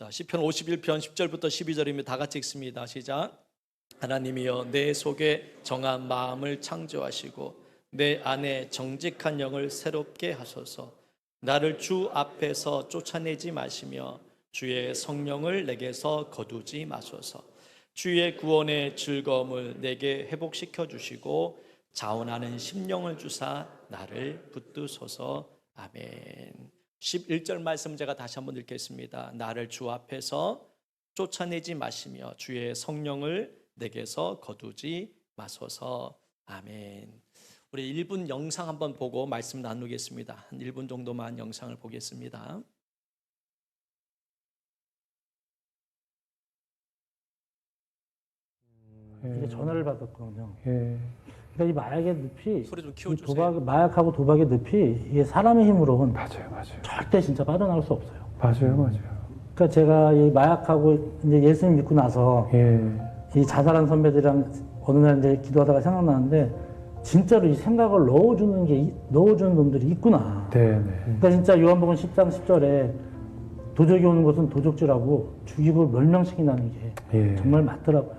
자, 시편 51편 10절부터 12절입니다. 다 같이 읽습니다. 시작. 하나님이여 내 속에 정한 마음을 창조하시고 내 안에 정직한 영을 새롭게 하소서. 나를 주 앞에서 쫓아내지 마시며 주의 성령을 내게서 거두지 마소서. 주의 구원의 즐거움을 내게 회복시켜 주시고 자원하는 심령을 주사 나를 붙드소서. 아멘. 11절 말씀 제가 다시 한번 읽겠습니다. 나를 주 앞에서 쫓아내지 마시며 주의 성령을 내게서 거두지 마소서. 아멘. 우리 1분 영상 한번 보고 말씀 나누겠습니다. 한 1분 정도만 영상을 보겠습니다. 이게 전화를 받았거든요. 예. 그러니까 이 마약의 늪이 소리 좀이 키워주세요. 도박, 마약하고 도박의 늪이 이게 사람의 힘으로는 맞아요, 맞아요. 절대 진짜 빠져나올 수 없어요. 맞아요, 맞아요. 그러니까 제가 이 마약하고 이제 예수님 믿고 나서 예. 이 자살한 선배들이랑 어느 날 이제 기도하다가 생각나는데 진짜로 이 생각을 넣어주는 게 이- 넣어주는 놈들이 있구나. 네, 네. 그러니까 진짜 요한복음 10장 10절에 도적이 오는 것은 도적질하고 죽이고 멸명시킨다는 게 예. 정말 맞더라고요.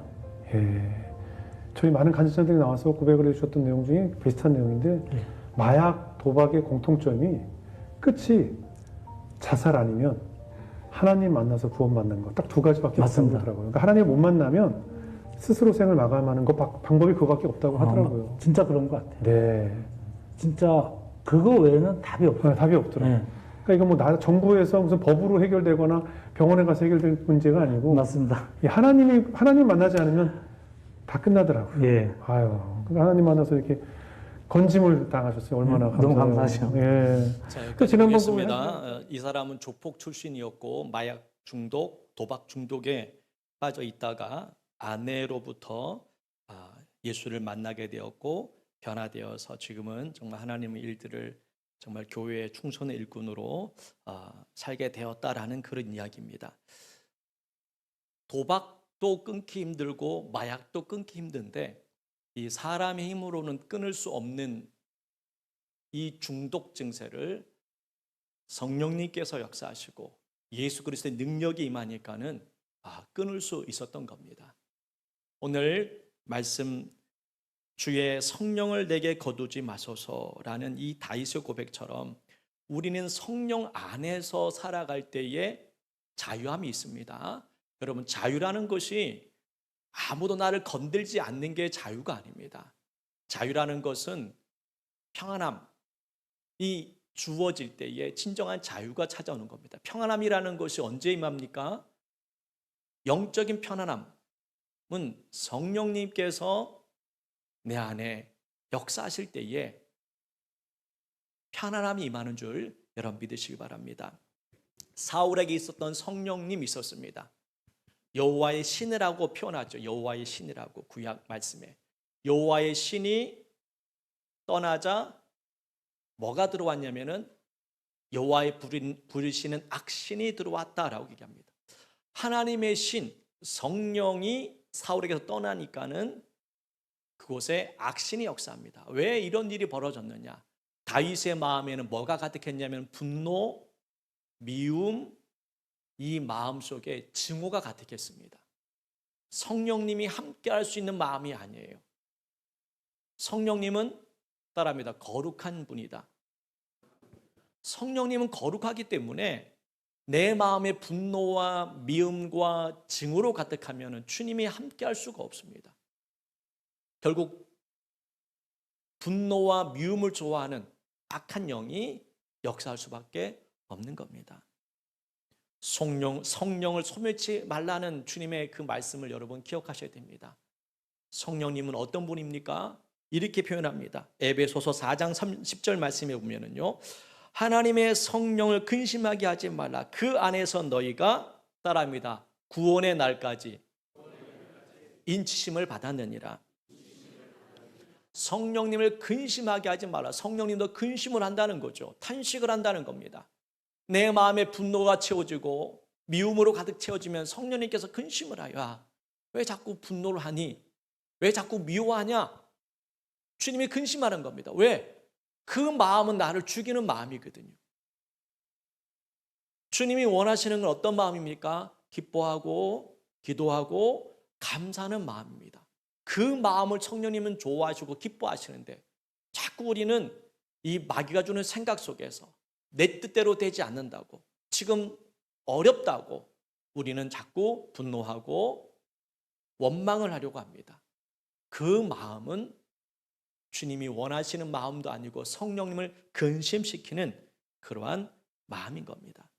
예. 저희 많은 간증자들이 나와서 고백을 해주셨던 내용 중에 비슷한 내용인데 예. 마약 도박의 공통점이 끝이 자살 아니면 하나님 만나서 구원 받는 거딱두 가지밖에 없다고. 하더라고요. 그러니까 하나님 못 만나면 스스로 생을 마감하는 거 바- 방법이 그거밖에 없다고 하더라고요. 아, 진짜 그런 것 같아요. 네. 진짜 그거 외에는 답이 없어요. 아, 답이 없더라고요. 네, 그러니까 이거 뭐 나, 정부에서 무슨 법으로 해결되거나 병원에 가서 해결될 문제가 아니고 맞습니다. 이 하나님이 하나님 만나지 않으면 다 끝나더라고요. 예. 아유, 하나님 만나서 이렇게 건짐을 당하셨어요. 얼마나 음, 너무. 감사하죠. 예. 자, 그 지난번 보겠습니다. 어, 이 사람은 조폭 출신이었고 마약 중독, 도박 중독에 빠져 있다가 아내로부터 아, 예수를 만나게 되었고 변화되어서 지금은 정말 하나님의 일들을 정말 교회의 충성의 일꾼으로 아, 살게 되었다라는 그런 이야기입니다. 도박 도 끊기 힘들고 마약도 끊기 힘든데 이 사람의 힘으로는 끊을 수 없는 이 중독 증세를 성령님께서 역사하시고 예수 그리스도의 능력이 임하니까는 아, 끊을 수 있었던 겁니다. 오늘 말씀 주의 성령을 내게 거두지 마소서라는 이 다윗의 고백처럼 우리는 성령 안에서 살아갈 때에 자유함이 있습니다. 여러분 자유라는 것이 아무도 나를 건들지 않는 게 자유가 아닙니다. 자유라는 것은 평안함, 이 주어질 때에 진정한 자유가 찾아오는 겁니다. 평안함이라는 것이 언제 임합니까? 영적인 편안함은 성령님께서 내 안에 역사하실 때에 편안함이 임하는 줄 여러분 믿으시기 바랍니다. 사울에게 있었던 성령님 있었습니다. 여호와의 신이라고 표현하죠. 여호와의 신이라고 구약 말씀에 여호와의 신이 떠나자 뭐가 들어왔냐면은 여호와의 부르시는 악신이 들어왔다라고 얘기합니다. 하나님의 신 성령이 사울에게서 떠나니까는 그곳에 악신이 역사합니다. 왜 이런 일이 벌어졌느냐? 다윗의 마음에는 뭐가 가득했냐면 분노, 미움, 이 마음 속에 증오가 가득했습니다. 성령님이 함께 할 수 있는 마음이 아니에요. 성령님은 따라합니다. 거룩한 분이다. 성령님은 거룩하기 때문에 내 마음의 분노와 미움과 증오로 가득하면 주님이 함께 할 수가 없습니다. 결국 분노와 미움을 좋아하는 악한 영이 역사할 수밖에 없는 겁니다. 성령, 성령을 소멸치 말라는 주님의 그 말씀을 여러분 기억하셔야 됩니다. 성령님은 어떤 분입니까? 이렇게 표현합니다. 에베소서 4장 10절 말씀에 보면은요. 하나님의 성령을 근심하게 하지 말라. 그 안에서 너희가 따라합니다. 구원의 날까지 인치심을 받았느니라. 성령님을 근심하게 하지 말라. 성령님도 근심을 한다는 거죠. 탄식을 한다는 겁니다. 내 마음에 분노가 채워지고 미움으로 가득 채워지면 성령님께서 근심을 하여 야, 왜 자꾸 분노를 하니? 왜 자꾸 미워하냐? 주님이 근심하는 겁니다. 왜? 그 마음은 나를 죽이는 마음이거든요. 주님이 원하시는 건 어떤 마음입니까? 기뻐하고 기도하고 감사하는 마음입니다. 그 마음을 성령님은 좋아하시고 기뻐하시는데 자꾸 우리는 이 마귀가 주는 생각 속에서 내 뜻대로 되지 않는다고 지금 어렵다고 우리는 자꾸 분노하고 원망을 하려고 합니다. 그 마음은 주님이 원하시는 마음도 아니고 성령님을 근심시키는 그러한 마음인 겁니다.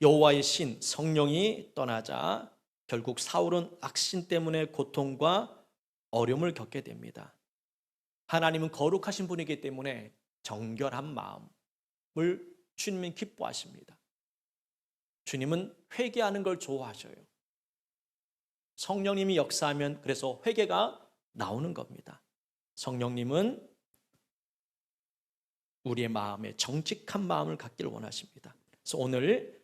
여호와의 신 성령이 떠나자 결국 사울은 악신 때문에 고통과 어려움을 겪게 됩니다. 하나님은 거룩하신 분이기 때문에 정결한 마음을 주님은 기뻐하십니다. 주님은 회개하는 걸 좋아하셔요. 성령님이 역사하면 그래서 회개가 나오는 겁니다. 성령님은 우리의 마음에 정직한 마음을 갖기를 원하십니다. 그래서 오늘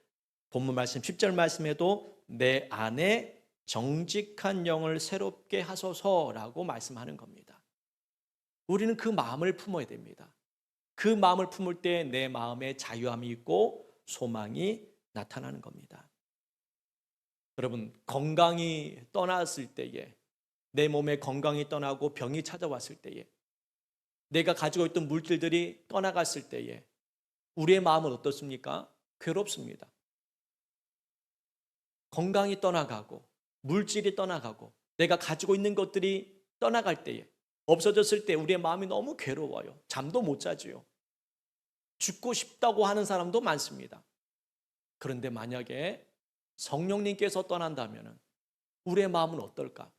본문 말씀 10절 말씀에도 내 안에 정직한 영을 새롭게 하소서라고 말씀하는 겁니다. 우리는 그 마음을 품어야 됩니다. 그 마음을 품을 때 내 마음에 자유함이 있고 소망이 나타나는 겁니다. 여러분, 건강이 떠났을 때에 내 몸에 건강이 떠나고 병이 찾아왔을 때에 내가 가지고 있던 물질들이 떠나갔을 때에 우리의 마음은 어떻습니까? 괴롭습니다. 건강이 떠나가고 물질이 떠나가고 내가 가지고 있는 것들이 떠나갈 때에 없어졌을 때 우리의 마음이 너무 괴로워요. 잠도 못 자지요. 죽고 싶다고 하는 사람도 많습니다. 그런데 만약에 성령님께서 떠난다면 우리의 마음은 어떨까?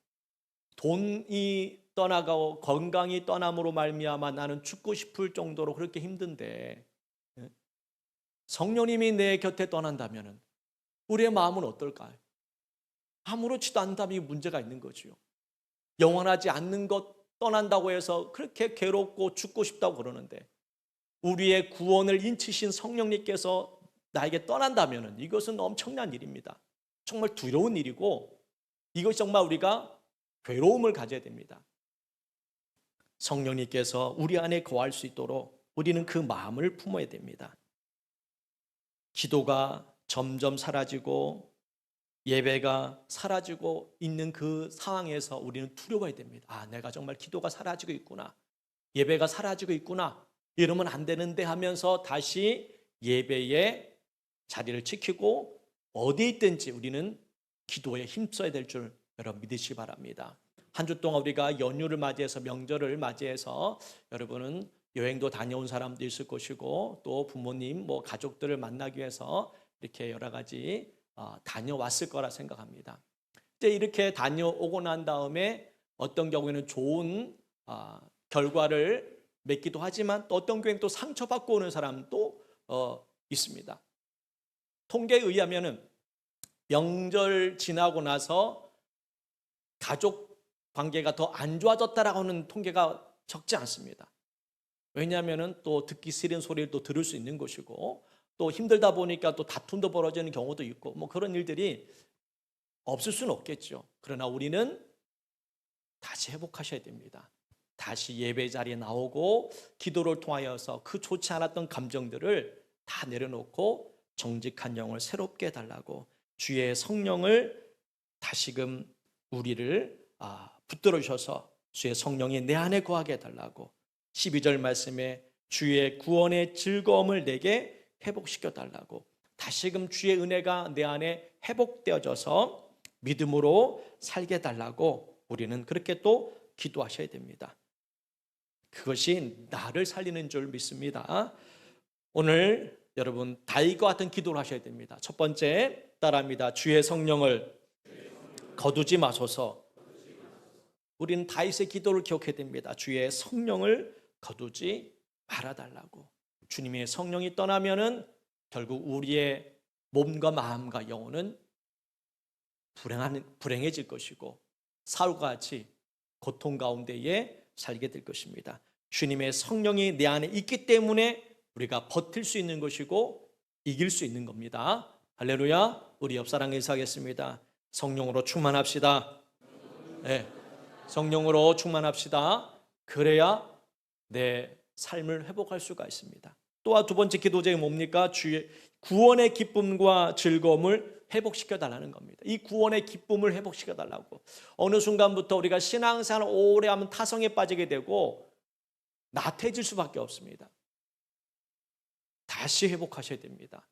돈이 떠나가고 건강이 떠남으로 말미암아 나는 죽고 싶을 정도로 그렇게 힘든데 예? 성령님이 내 곁에 떠난다면 우리의 마음은 어떨까요? 아무렇지도 않다면 이 문제가 있는 거지요. 영원하지 않는 것 떠난다고 해서 그렇게 괴롭고 죽고 싶다고 그러는데 우리의 구원을 인치신 성령님께서 나에게 떠난다면 이것은 엄청난 일입니다. 정말 두려운 일이고 이것이 정말 우리가 괴로움을 가져야 됩니다. 성령님께서 우리 안에 거할 수 있도록 우리는 그 마음을 품어야 됩니다. 기도가 점점 사라지고 예배가 사라지고 있는 그 상황에서 우리는 두려워야 됩니다. 아, 내가 정말 기도가 사라지고 있구나. 예배가 사라지고 있구나. 이러면 안 되는데 하면서 다시 예배의 자리를 지키고 어디 있든지 우리는 기도에 힘써야 될 줄 여러분 믿으시기 바랍니다. 한 주 동안 우리가 연휴를 맞이해서 명절을 맞이해서 여러분은 여행도 다녀온 사람도 있을 것이고 또 부모님 뭐 가족들을 만나기 위해서 이렇게 여러 가지 어, 다녀왔을 거라 생각합니다. 이제 이렇게 다녀오고 난 다음에 어떤 경우에는 좋은 어, 결과를 맺기도 하지만 또 어떤 경우에는 또 상처받고 오는 사람도 어, 있습니다. 통계에 의하면은 명절 지나고 나서 가족 관계가 더 안 좋아졌다라고 하는 통계가 적지 않습니다. 왜냐하면은 또 듣기 싫은 소리를 또 들을 수 있는 것이고 또 힘들다 보니까 또 다툼도 벌어지는 경우도 있고 뭐 그런 일들이 없을 수는 없겠죠. 그러나 우리는 다시 회복하셔야 됩니다. 다시 예배 자리에 나오고 기도를 통하여서 그 좋지 않았던 감정들을 다 내려놓고 정직한 영을 새롭게 해달라고 주의 성령을 다시금 우리를 아, 붙들어 주셔서 주의 성령이 내 안에 거하게 해달라고 12절 말씀에 주의 구원의 즐거움을 내게 회복시켜 달라고 다시금 주의 은혜가 내 안에 회복되어져서 믿음으로 살게 해달라고 우리는 그렇게 또 기도하셔야 됩니다. 그것이 나를 살리는 줄 믿습니다. 오늘 여러분 다윗과 같은 기도를 하셔야 됩니다. 첫 번째 따라합니다. 주의 성령을 거두지 마소서. 우리는 다윗의 기도를 기억해야 됩니다. 주의 성령을 거두지 말아 달라고. 주님의 성령이 떠나면은 결국 우리의 몸과 마음과 영혼은 불행한 불행해질 것이고 사울과 같이 고통 가운데에 살게 될 것입니다. 주님의 성령이 내 안에 있기 때문에 우리가 버틸 수 있는 것이고 이길 수 있는 겁니다. 할렐루야. 우리 옆사랑 인사하겠습니다. 성령으로 충만합시다. 네. 성령으로 충만합시다. 그래야 내 삶을 회복할 수가 있습니다. 또한 두 번째 기도 제목이 뭡니까? 주의 구원의 기쁨과 즐거움을 회복시켜 달라는 겁니다. 이 구원의 기쁨을 회복시켜 달라고. 어느 순간부터 우리가 신앙생활 오래 하면 타성에 빠지게 되고 나태해질 수밖에 없습니다. 다시 회복하셔야 됩니다.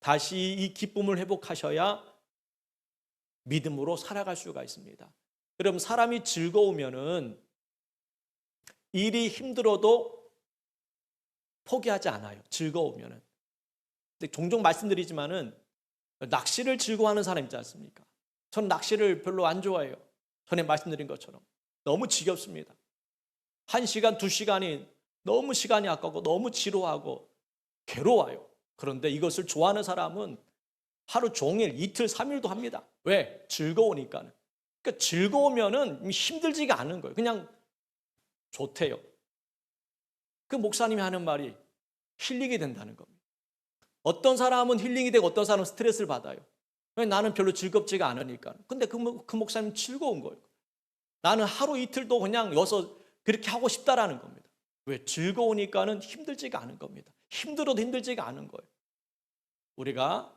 다시 이 기쁨을 회복하셔야 믿음으로 살아갈 수가 있습니다. 여러분 사람이 즐거우면은 일이 힘들어도 포기하지 않아요. 즐거우면은. 근데 종종 말씀드리지만은 낚시를 즐거워하는 사람 있지 않습니까? 저는 낚시를 별로 안 좋아해요. 전에 말씀드린 것처럼 너무 지겹습니다. 한 시간, 두 시간이 너무 시간이 아까고 너무 지루하고 괴로워요. 그런데 이것을 좋아하는 사람은 하루 종일, 이틀, 삼일도 합니다. 왜? 즐거우니까는. 그러니까 즐거우면은 힘들지가 않은 거예요. 그냥 좋대요. 그 목사님이 하는 말이 힐링이 된다는 겁니다. 어떤 사람은 힐링이 되고 어떤 사람은 스트레스를 받아요. 왜? 나는 별로 즐겁지가 않으니까. 근데 그, 목- 그 목사님 즐거운 거예요. 나는 하루 이틀도 그냥 여서 그렇게 하고 싶다라는 겁니다. 왜? 즐거우니까는 힘들지가 않은 겁니다. 힘들어도 힘들지가 않은 거예요. 우리가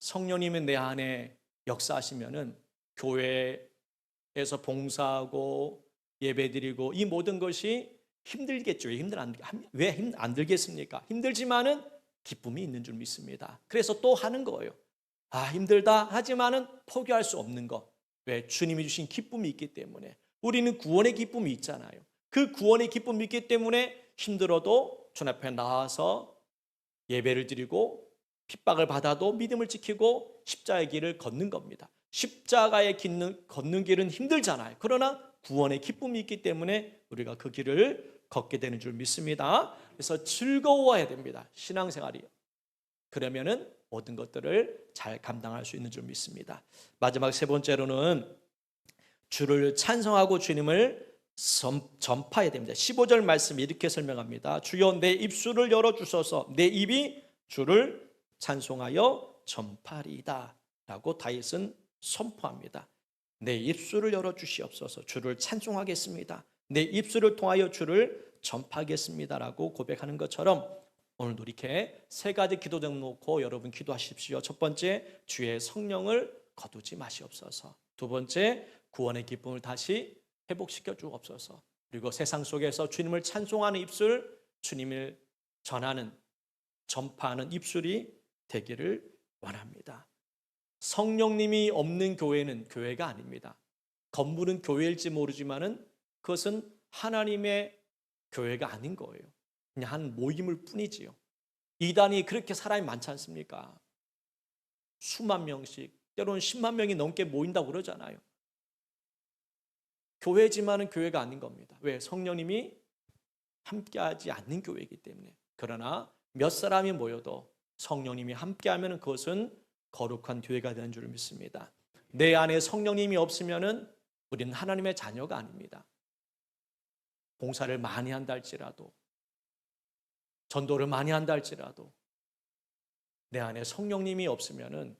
성령님이 내 안에 역사하시면은 교회에서 봉사하고 예배드리고 이 모든 것이 힘들겠죠. 왜 힘들 안, 왜 힘 안 들겠습니까? 힘들지만은 기쁨이 있는 줄 믿습니다. 그래서 또 하는 거예요. 아, 힘들다 하지만은 포기할 수 없는 것. 왜? 주님이 주신 기쁨이 있기 때문에. 우리는 구원의 기쁨이 있잖아요. 그 구원의 기쁨이 있기 때문에 힘들어도 주 앞에 나와서 예배를 드리고 핍박을 받아도 믿음을 지키고 십자가의 길을 걷는 겁니다. 십자가의 걷는, 걷는 길은 힘들잖아요. 그러나 구원의 기쁨이 있기 때문에 우리가 그 길을 걷게 되는 줄 믿습니다. 그래서 즐거워야 됩니다. 신앙생활이요. 그러면은 모든 것들을 잘 감당할 수 있는 줄 믿습니다. 마지막 세 번째로는 주를 찬송하고 주님을 전- 전파해야 됩니다. 15절 말씀 이렇게 설명합니다. 주여 내 입술을 열어 주소서 내 입이 주를 찬송하여 전파리이다. 라고 다윗은 선포합니다. 내 입술을 열어 주시옵소서 주를 찬송하겠습니다. 내 입술을 통하여 주를 전파하겠습니다라고 고백하는 것처럼 오늘도 이렇게 세 가지 기도 등 놓고 여러분 기도하십시오. 첫 번째 주의 성령을 거두지 마시옵소서. 두 번째 구원의 기쁨을 다시 회복시켜 주옵소서. 그리고 세상 속에서 주님을 찬송하는 입술, 주님을 전하는 전파하는 입술이 되기를 원합니다. 성령님이 없는 교회는 교회가 아닙니다. 건물은 교회일지 모르지만은 그것은 하나님의 교회가 아닌 거예요. 그냥 한 모임일 뿐이지요. 이단이 그렇게 사람이 많지 않습니까? 수만 명씩, 때로는 10만 명이 넘게 모인다고 그러잖아요. 교회지만은 교회가 아닌 겁니다. 왜? 성령님이 함께하지 않는 교회이기 때문에. 그러나 몇 사람이 모여도 성령님이 함께하면 그것은 거룩한 교회가 되는 줄 믿습니다. 내 안에 성령님이 없으면은 우리는 하나님의 자녀가 아닙니다. 봉사를 많이 한다 할지라도 전도를 많이 한다 할지라도 내 안에 성령님이 없으면은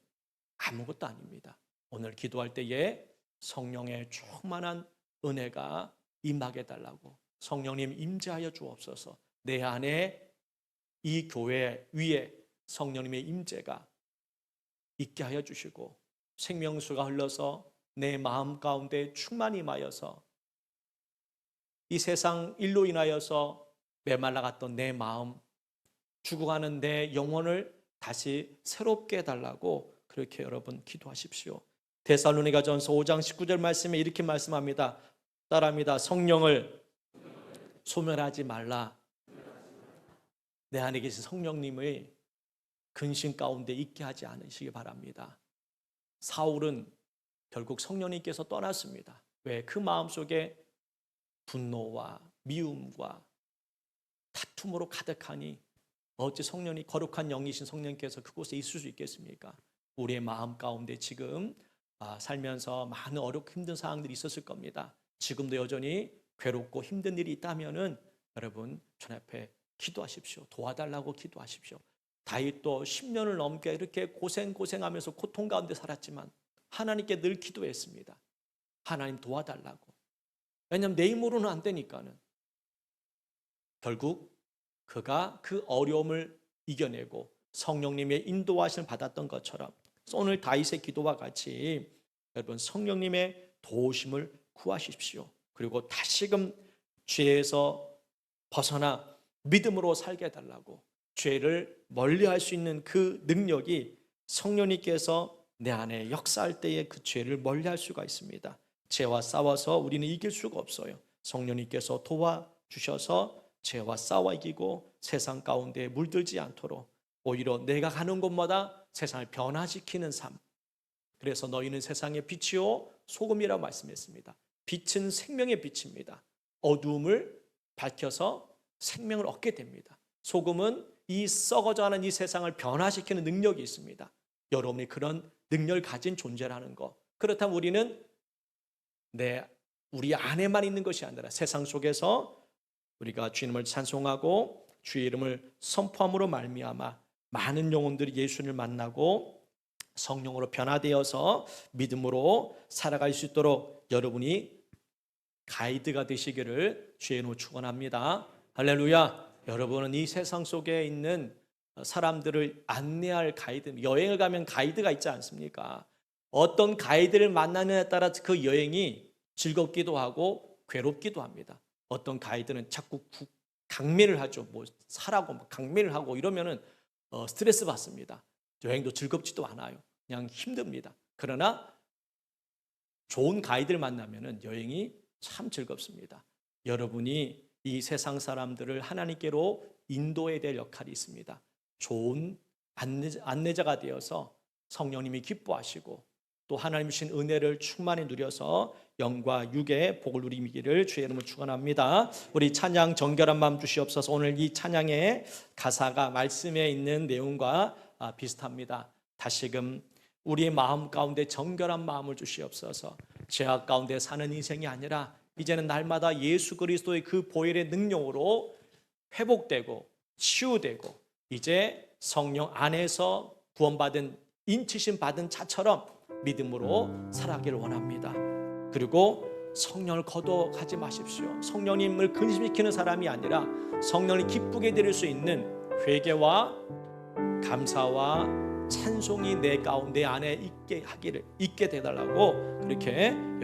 아무것도 아닙니다. 오늘 기도할 때에 성령의 충만한 은혜가 임하게 달라고 성령님 임재하여 주옵소서. 내 안에 이 교회 위에 성령님의 임재가 있게 하여 주시고 생명수가 흘러서 내 마음 가운데 충만히 임하여서 이 세상 일로 인하여서 메말라갔던 내 마음 죽어가는 내 영혼을 다시 새롭게 해달라고 그렇게 여러분 기도하십시오. 데살로니가 전서 5장 19절 말씀에 이렇게 말씀합니다. 따라합니다. 성령을 소멸하지 말라. 내 안에 계신 성령님의 근심 가운데 있게 하지 않으시기 바랍니다. 사울은 결국 성령님께서 떠났습니다. 왜? 그 마음속에 분노와 미움과 다툼으로 가득하니 어찌 성령이 거룩한 영이신 성령께서 그곳에 있을 수 있겠습니까? 우리의 마음 가운데 지금 아, 살면서 많은 어렵고 힘든 상황들이 있었을 겁니다. 지금도 여전히 괴롭고 힘든 일이 있다면은 여러분 전 앞에 기도하십시오. 도와달라고 기도하십시오. 다윗도 10년을 넘게 이렇게 고생 고생하면서 고통 가운데 살았지만 하나님께 늘 기도했습니다. 하나님 도와달라고. 왜냐하면 내 힘으로는 안 되니까는 결국 그가 그 어려움을 이겨내고 성령님의 인도하심을 받았던 것처럼 오늘 다윗의 기도와 같이 여러분 성령님의 도우심을 구하십시오. 그리고 다시금 죄에서 벗어나 믿음으로 살게 해달라고 죄를 멀리할 수 있는 그 능력이 성령님께서 내 안에 역사할 때에 그 죄를 멀리할 수가 있습니다. 죄와 싸워서 우리는 이길 수가 없어요. 성령님께서 도와주셔서 죄와 싸워 이기고 세상 가운데 물들지 않도록 오히려 내가 가는 곳마다 세상을 변화시키는 삶. 그래서 너희는 세상의 빛이요 소금이라고 말씀했습니다. 빛은 생명의 빛입니다. 어두움을 밝혀서 생명을 얻게 됩니다. 소금은 이 썩어져가는 이 세상을 변화시키는 능력이 있습니다. 여러분이 그런 능력을 가진 존재라는 거. 그렇다면 우리는 내 우리 안에만 있는 것이 아니라 세상 속에서 우리가 주님을 찬송하고 주의 이름을 선포함으로 말미암아 많은 영혼들이 예수를 만나고 성령으로 변화되어서 믿음으로 살아갈 수 있도록 여러분이 가이드가 되시기를 주의 이름으로 축원합니다. 할렐루야. 여러분은 이 세상 속에 있는 사람들을 안내할 가이드, 여행을 가면 가이드가 있지 않습니까? 어떤 가이드를 만나느냐에 따라 그 여행이 즐겁기도 하고 괴롭기도 합니다. 어떤 가이드는 자꾸 구- 강매를 하죠. 뭐 사라고 막 강매를 하고 이러면은 어, 스트레스 받습니다. 여행도 즐겁지도 않아요. 그냥 힘듭니다. 그러나 좋은 가이드를 만나면은 여행이 참 즐겁습니다. 여러분이 이 세상 사람들을 하나님께로 인도해야 될 역할이 있습니다. 좋은 안내, 안내자가 되어서 성령님이 기뻐하시고 또 하나님 주신 은혜를 충만히 누려서 영과 육의 복을 누리기를 주의 이름으로 축원합니다. 우리 찬양 정결한 마음 주시옵소서. 오늘 이 찬양의 가사가 말씀에 있는 내용과 아, 비슷합니다. 다시금 우리의 마음 가운데 정결한 마음을 주시옵소서. 죄악 가운데 사는 인생이 아니라 이제는 날마다 예수 그리스도의 그 보혈의 능력으로 회복되고 치유되고 이제 성령 안에서 구원받은 인치심 받은 자처럼 믿음으로 살아가기를 원합니다. 그리고 성령을 거둬가지 마십시오. 성령님을 근심시키는 사람이 아니라 성령을 기쁘게 드릴 수 있는 회개와 감사와 찬송이 내 가운데 안에 있게 하기를 있게 되달라고 그렇게 여러분.